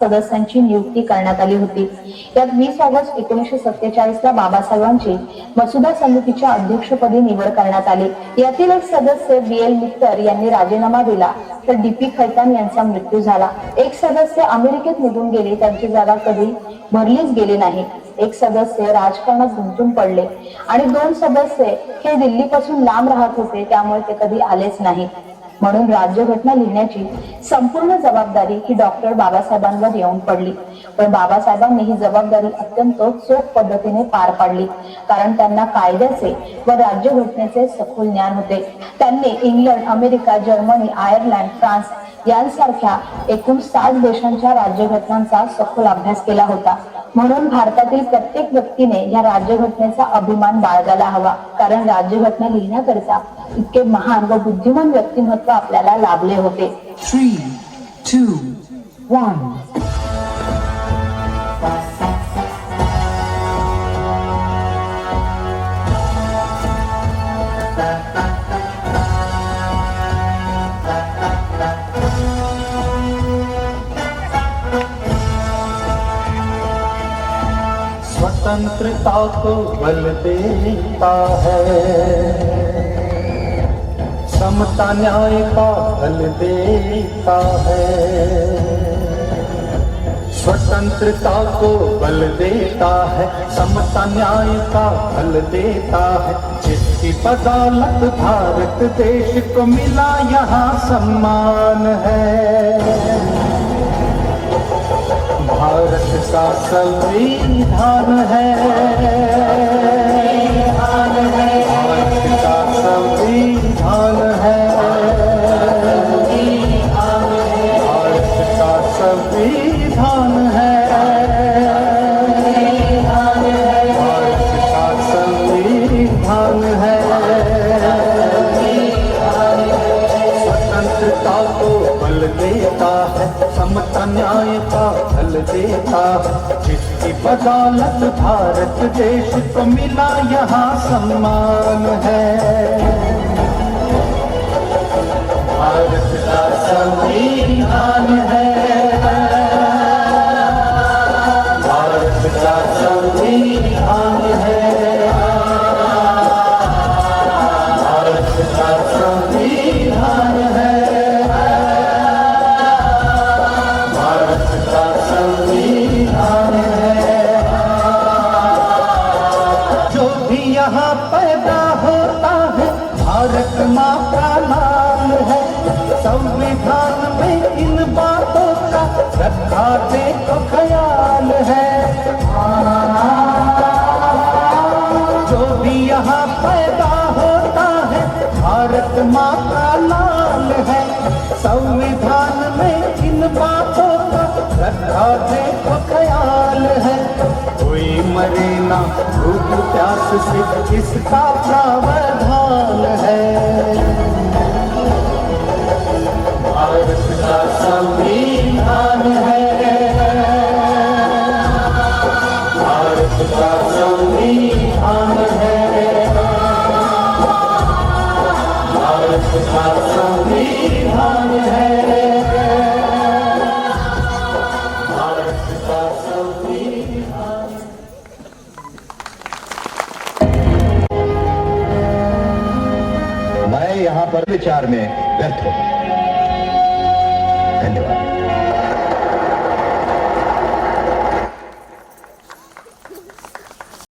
सदस्यांची नियुक्ती करण्यात आली होती. यात वीस ऑगस्ट एकोणीसशे सत्तेचाळीस ला बाबासाहेबांची मसुदा समितीच्या अध्यक्षपदी निवड करण्यात आली. यातील एक सदस्य बी एल मित्तर यांनी राजीनामा दिला तर डी पी खैतान यांचा मृत्यू झाला. एक सदस्य अमेरिकेत निघून गेले त्यांची जागा कधी भरलीच गेली नाही. एक सदस्य राजकारणात गुंतून पडले आणि दोन सदस्य हे दिल्लीपासून लांब राहत होते त्यामुळे ते कधी आलेच नाही. म्हणून राज्यघटना लिहिण्याची संपूर्ण जबाबदारी ही डॉक्टर बाबासाहेबांवर येऊन पडली. पण बाबासाहेबांनी ही जबाबदारी अत्यंत चोख पद्धतीने पार पाडली. कारण त्यांना कायद्याचे व राज्यघटनेचे सखोल ज्ञान होते. त्यांनी England America Germany Ireland France यांसारख्या एकूण सात देशांच्या राज्यघटनांचा सखोल अभ्यास केला होता. म्हणून भारतातील प्रत्येक व्यक्तीने या राज्यघटनेचा अभिमान बाळगायला हवा कारण राज्यघटना लिहिण्याकरिता इतके महान व बुद्धिमान व्यक्तिमत्व आपल्याला लाभले होते थ्री टू one. स्वतंत्रता को बल देता है। समता न्याय का बल देता है। स्वतंत्रता को बल देता है, समता न्याय का बल देता है। जिसकी बदौलत भारत देश को मिला, यहाँ सम्मान है। का संविधान है। का है। का है। का संविधान है। स्वतंत्रता को बल देता है, समता न्याय का देता। जिसकी बदौलत भारत देश को मिला यहाँ सम्मान है। जो भी यहाँ पैदा होता है, भारत माँ का नाम है। संविधान में इन बातों का रखा देखो ख्याल है। जो भी यहाँ पैदा होता है, भारत माँ का लाल है। संविधान में इन बातों का रखा देखो ख्याल है। कोई मरे ना प्यास से इसका प्रावधान है। भारत का संविधान है। भारत का संविधान है। भारत का संविधान है। पर विचार में व्यर्थ हूँ।